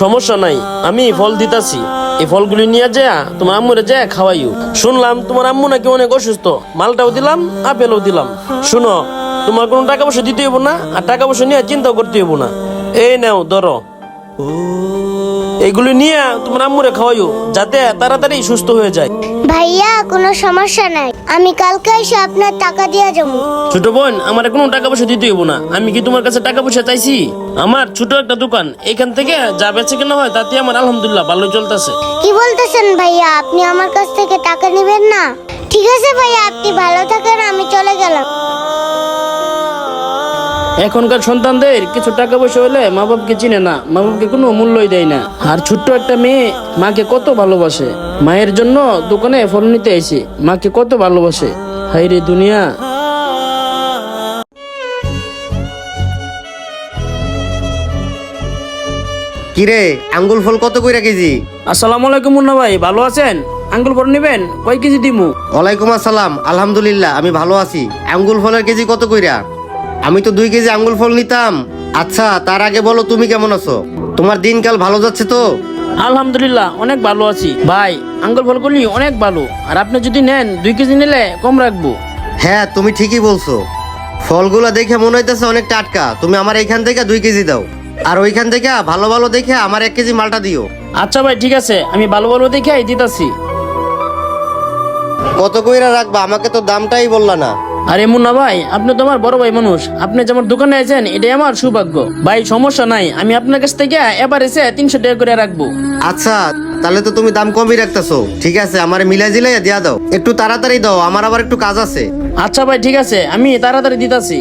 সমস্যা নাই, আমি ফল দিতাছি। এই ফলগুলি নিয়ে যা তোমার আম্মুরে যা খাওয়াইও। শুনলাম তোমার আম্মু নাকি অনেক অসুস্থ। মালটাও দিলাম, আপেলও দিলাম। শুনো, তোমার কোনো টাকা পয়সা দিতে হইব না, আর টাকা পয়সা নিয়ে চিন্তাও করতে হইব না। এই নাও, ধরো। এগুলি নিয়ে তোমার আম্মুরে খাওয়াইও যাতে তাড়াতাড়ি সুস্থ হয়ে যায়। ভাইয়া কোনো সমস্যা নাই। আমি কালকে এসে আপনার টাকা দিয়ে যাব। ছোট বোন আমার কোনো টাকা পয়সা দিতে হইব না। আমি কি তোমার কাছে টাকা পয়সা চাইছি? আমার ছোট একটা দোকান এখান থেকে যা বেচে কেনা হয় তাতে আমার আলহামদুলিল্লাহ ভালো চলতেছে। কি বলতেছেন ভাইয়া? আপনি আমার কাছ থেকে টাকা নেবেন না? ঠিক আছে ভাইয়া আপনি ভালো থাকেন আমি চলে গেলাম। এখনকার সন্তানদের কিছু টাকা পয়সা হলে মা বাপকে চিনে না মা বাপকে কোনো মূল্যই দেয় না। আর ছোট্ট একটা মেয়ে মাকে কত ভালোবাসে। মায়ের জন্য দোকানে ফল নিতে এসে মাকে কত ভালোবাসে। হাই রে দুনিয়া। কিরে আঙ্গুল ফল কত কইরা কেজি? আসসালামু আলাইকুম মুন্না ভাই ভালো আছেন? আঙ্গুল ফল নিবেন? কয় কেজি দিমু? ওয়ালাইকুম আসসালাম আলহামদুলিল্লাহ আমি ভালো আছি। আঙ্গুল ফলের কেজি কত কইরা? আমি তো দুই কেজি আঙ্গুল ফল নিতাম। আচ্ছা তার আগে বলো তুমি কেমন আছো? তোমার দিনকাল ভালো যাচ্ছে তো? আলহামদুলিল্লাহ অনেক ভালো আছি। ভাই আঙ্গুল ফলগুলি অনেক ভালো। আর আপনি যদি নেন দুই কেজি নিলে কম রাখব। হ্যাঁ তুমি ঠিকই বলছো। ফলগুলো দেখে মনে হইতেছে অনেক টাটকা তুমি আমার এখান থেকে দুই কেজি দাও। আর ওইখান থেকে ভালো ভালো দেখে আমার এক কেজি মালটা দিও। আচ্ছা ভাই ঠিক আছে। আমি ভালো ভালো দেখে দিতাছি। কত কইরা রাখবা? আমাকে তো দামটাই বললা না। আরে মুন্না ভাই আপনি তো আমার বড় ভাই মানুষ। আপনি যেমন দোকানে আছেন এটাই আমার সৌভাগ্য। ভাই সমস্যা নাই আমি আপনার কাছ থেকে এবার এসে তিনশো টাকা করে রাখব। আচ্ছা তাহলে তো তুমি দাম কমই রাখতেছো। ঠিক আছে আমার মিলাই জিলাই দিয়া দাও। একটু তাড়াতাড়ি দাও আমার আবার একটু কাজ আছে। আচ্ছা ভাই ঠিক আছে আমি তাড়াতাড়ি দিতাছি।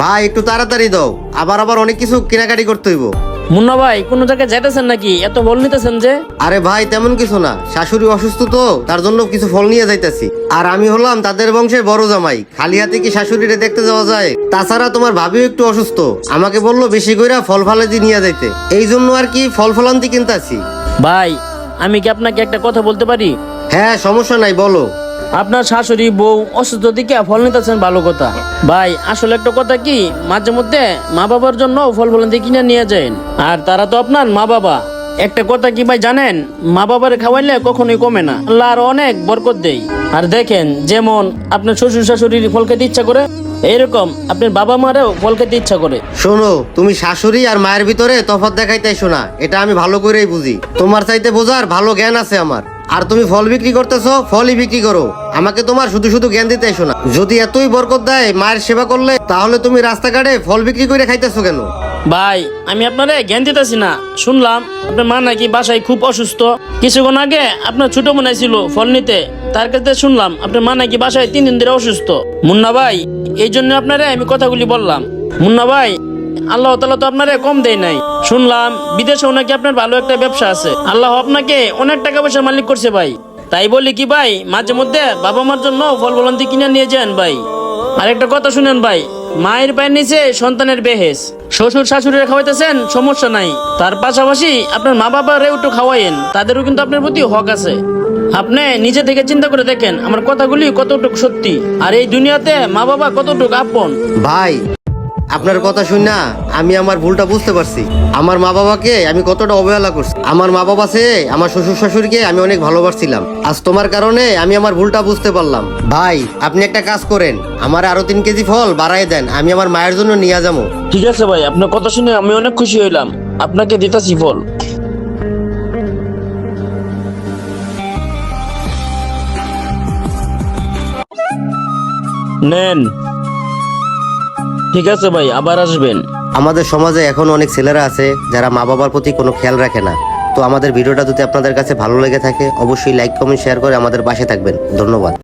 ভাই একটু তাড়াতাড়ি দাও। আবার আবার অনেক কিছু কেনাকাটি করতে হইব। মুন্না ভাই কোনো জায়গায় যাইতেছেন নাকি? এত বল নিতেছেন যে। আরে ভাই তেমন কিছু না। শাশুড়ি অসুস্থ তো তার জন্য কিছু ফল নিয়ে যাইতেছি। আর আমি হলাম তাদের বংশের বড় জামাই। খালি হাতে কি শাশুড়িরে দেখতে যাওয়া যায়? তাছাড়া তোমার ভাবিও একটু অসুস্থ। আমাকে বলল বেশি কইরা ফল ফালাদি নিয়ে যাইতে। এই জন্য আর কি ফল ফলান্তি কিনতে ভাই আমি কি আপনাকে একটা কথা বলতে পারি? হ্যাঁ সমস্যা নাই বলো। আপনার শাশুড়ি, বউ অসুস্থ দিকে ফল নিতেছেন? ভালো কথা। ভাই, আসলে একটা কথা কি, মাঝে মধ্যে মা বাবার জন্য ফল ফল দিয়ে কিনে নিয়ে যান আর তারা তো আপনার মা বাবা। একটা কথা কি ভাই জানেন, মা বাবার খাওয়াইলে কখনোই কমে না। আল্লাহ আরও অনেক বরকত দেই। আর দেখেন, যেমন আপনার শ্বশুর শাশুড়ির ফল খেতে ইচ্ছা করে এইরকম আপনার বাবা মারেও ফল খেতে ইচ্ছা করে। শোনো, তুমি শাশুড়ি আর মায়ের ভিতরে তফাৎ দেখাইতে শোনা এটা আমি ভালো করেই বুঝি। তোমার চাইতে বোঝার ভালো জ্ঞান আছে আমার। আর তুমি ফল বিক্রি করতেছো, ফলই বিক্রি করো। আমাকে তোমার শুধু শুধু জ্ঞান দিতে শোনা যদি এতই বরকত দেয়, মায়ের সেবা করলে, তাহলে তুমি রাস্তাঘাটে ফল বিক্রি করে খাইতেছো কেন? ভাই, আমি আপনারে জ্ঞান দিতেছি না। শুনলাম, আপনার মা নাকি বাসায় খুব অসুস্থ। কিছুক্ষণ আগে আপনার ছোট মনে ছিল ফল নিতে। তার কাছে শুনলাম, আপনার মা নাকি বাসায় তিন দিন ধরে অসুস্থ। মুন্না ভাই, এই জন্য আপনারে আমি কথাগুলি বললাম। মুন্না ভাই আল্লাহ তালা তো আপনারে কম দেয় নাই। শুনলাম, বিদেশেও নাকি আপনার ভালো একটা ব্যবসা আছে। আল্লাহ আপনাকে অনেক টাকা পয়সার মালিক করছে ভাই। তাই বলি কি ভাই, মাঝে মধ্যে বাবা মার জন্য ফল ফলন্তি কিনে নিয়ে যান ভাই। আর একটা কথা শুনেন ভাই, মায়ের পায়ের নিচে সন্তানের বেহেস শ্বশুর শাশুড়িরা খাওয়াইতেছেন, সমস্যা নাই। তার পাশাপাশি আপনার মা বাবারেও একটু খাওয়াইন তাদেরও কিন্তু আপনার প্রতি হক আছে। আপনি নিজে থেকে চিন্তা করে দেখেন, আমার কথাগুলি কতটুকু সত্যি, আর এই দুনিয়াতে মা বাবা কতটুকু আপন। ভাই আপনার কথা শুন না আমি আমার ভুলটা বুঝতে পারছি। আমার মা বাবাকে আমি কতটা অবহেলা করছি। আমার মা বাবা সে আমার শ্বশুর শাশুড়িকে আমি অনেক ভালোবাসছিলাম। আজ তোমার কারণে আমি আমার ভুলটা বুঝতে পারলাম। ভাই, আপনি একটা কাজ করেন। আমার আরও তিন কেজি ফল বাড়াই দেন। আমি আমার মায়ের জন্য নিয়ে যাব। ঠিক আছে ভাই, আপনার কথা শুনে আমি অনেক খুশি হইলাম। আপনাকে দিতাছি ফল। নেন। ঠিক আছে ভাই, আবার আসবেন। আমাদের সমাজে এখন অনেক ছেলেরা আছে যারা মা বাবার প্রতি কোনো খেয়াল রাখে না। তো আমাদের ভিডিওটা যদি আপনাদের কাছে ভালো লেগে থাকে, অবশ্যই লাইক কমেন্ট শেয়ার করে আমাদের পাশে থাকবেন। ধন্যবাদ।